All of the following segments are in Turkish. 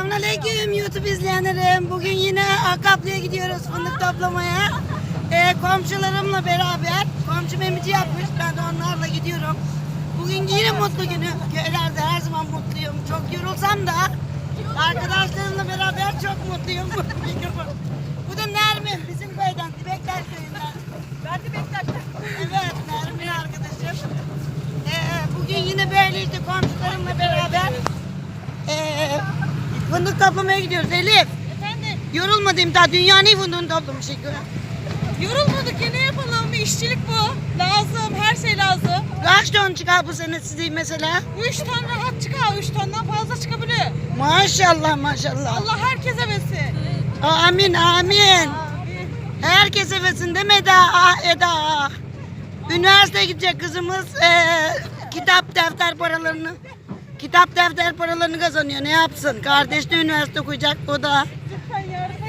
Selamünaleyküm YouTube izleyenlerim. Bugün yine Akaplı'ya gidiyoruz fındık toplamaya. Ee, komşularımla beraber. Komşum emici yapmış. Ben de onlarla gidiyorum. Bugün yine mutlu günü. Köylerde her zaman mutluyum. Çok yorulsam da arkadaşlarımla beraber çok mutluyum. Bu da Nermin bizim köyden. Dibekler köyünden. Ben de beklerken. Evet Nermin arkadaşım. Ee, bugün yine böyle işte komşularımla beraber fındık toplamaya gidiyoruz Elif. Efendim Yorulmadım daha dünyanın fındığını toplamıştık. yorulmadık ya ne yapalım işçilik bu. Lazım her şey lazım. Kaç ton çıkar bu sene size mesela? 3 ton rahat çıkar 3 tondan fazla çıkabiliyor. Maşallah maşallah. Allah herkese versin. Amin amin. Herkese versin değil mi Eda? Ah Eda. Üniversiteye gidecek kızımız ee, kitap defter paralarını kitap defter paralarını kazanıyor. Ne yapsın? Kardeş de üniversite okuyacak o da.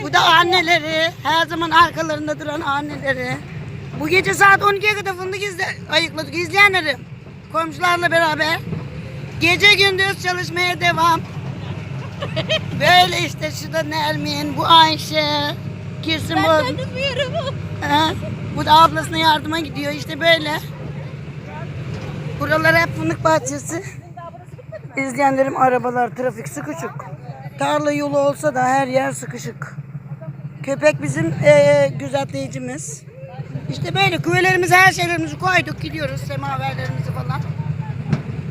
Bu da anneleri, her zaman arkalarında duran anneleri. Bu gece saat 12'ye kadar fındık izle, ayıkladık izleyenlerim. Komşularla beraber. Gece gündüz çalışmaya devam. Böyle işte şu da Nermin, bu Ayşe, Kirsin Ben bu. tanımıyorum. Ha, bu da ablasına yardıma gidiyor işte böyle. Buralar hep fındık bahçesi. İzleyenlerim arabalar, trafik sıkışık. Tarla yolu olsa da her yer sıkışık. Köpek bizim eee gözetleyicimiz. İşte böyle küvelerimizi her şeylerimizi koyduk gidiyoruz semaverlerimizi falan.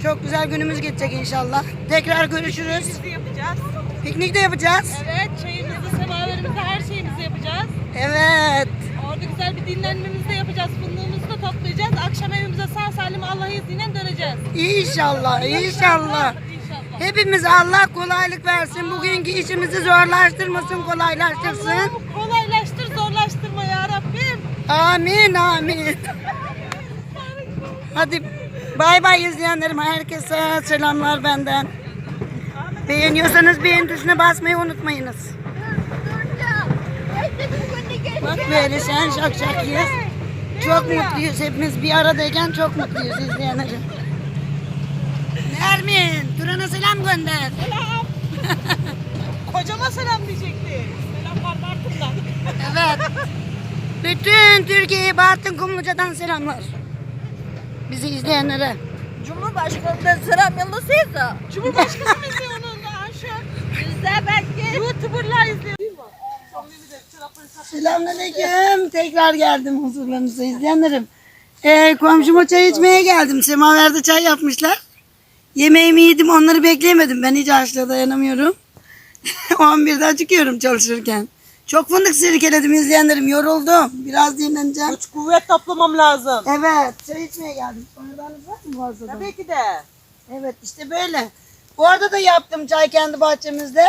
Çok güzel günümüz geçecek inşallah. Tekrar görüşürüz. Biz de yapacağız. Piknik de yapacağız. Evet çayımızı, semaverimizi, her şeyimizi yapacağız. Evet. Orada güzel bir dinlenmemizi de yapacağız. Fındığımızı da toplayacağız. Akşam evimize sağ salim Allah'ın izniyle döneceğiz. İnşallah, inşallah. İnşallah. Hepimize Allah kolaylık versin. Bugünkü işimizi zorlaştırmasın, kolaylaştırsın. Allah'ım kolaylaştır, zorlaştırma ya Rabbim. Amin, amin. Hadi bay bay izleyenlerim. Herkese selamlar benden. Beğeniyorsanız beğen tuşuna basmayı unutmayınız. Bak böyle sen şak şak yiyiz. Çok mutluyuz hepimiz bir aradayken çok mutluyuz izleyenlerim. Nermin, Turan'a selam gönder. Selam. Kocama selam diyecekti. Selam var Bartın'dan. Evet. Bütün Türkiye'ye Bartın Kumluca'dan selamlar. Bizi izleyenlere. Cumhurbaşkanı'ndan selam yollasaydı. Cumhurbaşkanı mı izliyor onu da Ayşe? Bizde belki. YouTuber'lar izliyor. Selamünaleyküm. Tekrar geldim huzurlarınıza izleyenlerim. Ee, komşuma çay içmeye geldim. Semaverde çay yapmışlar. Yemeğimi yedim onları bekleyemedim. Ben hiç açlığa dayanamıyorum. 11'den çıkıyorum çalışırken. Çok fındık sirkeledim izleyenlerim. Yoruldum. Biraz dinleneceğim. Güç kuvvet toplamam lazım. Evet. Çay içmeye geldim. Sonradan var mı fazladan? Tabii ki de. Evet işte böyle. Bu arada da yaptım çay kendi bahçemizde.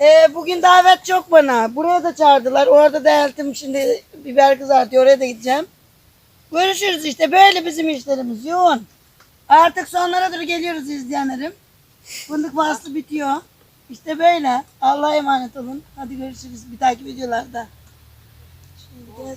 Ee, bugün davet çok bana. Buraya da çağırdılar. Orada da eltim şimdi biber kızartıyor. Oraya da gideceğim. Görüşürüz işte. Böyle bizim işlerimiz. Yoğun. Artık sonlara doğru geliyoruz izleyenlerim. Fındık faslı bitiyor. İşte böyle. Allah'a emanet olun. Hadi görüşürüz bir dahaki videolarda. Şimdi.